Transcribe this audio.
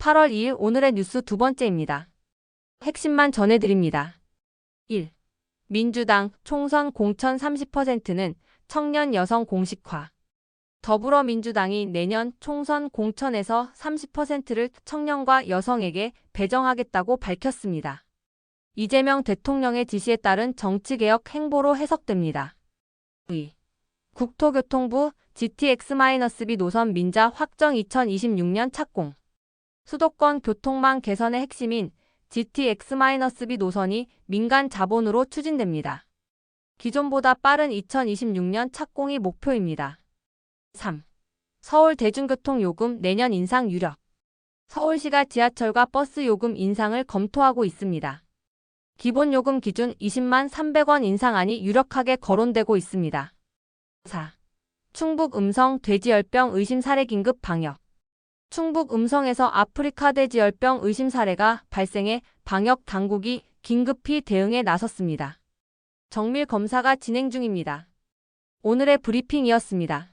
8월 2일 오늘의 뉴스 두 번째입니다. 핵심만 전해드립니다. 1. 민주당 총선 공천 30%는 청년 여성 공식화. 더불어민주당이 내년 총선 공천에서 30%를 청년과 여성에게 배정하겠다고 밝혔습니다. 이재명 대통령의 지시에 따른 정치개혁 행보로 해석됩니다. 2. 국토교통부 GTX-B 노선 민자 확정 2026년 착공. 수도권 교통망 개선의 핵심인 GTX-B 노선이 민간 자본으로 추진됩니다. 기존보다 빠른 2026년 착공이 목표입니다. 3. 서울 대중교통 요금 내년 인상 유력. 서울시가 지하철과 버스 요금 인상을 검토하고 있습니다. 기본 요금 기준 20만 300원 인상안이 유력하게 거론되고 있습니다. 4. 충북 음성 돼지열병 의심 사례 긴급 방역. 충북 음성에서 아프리카 돼지열병 의심 사례가 발생해 방역 당국이 긴급히 대응에 나섰습니다. 정밀 검사가 진행 중입니다. 오늘의 브리핑이었습니다.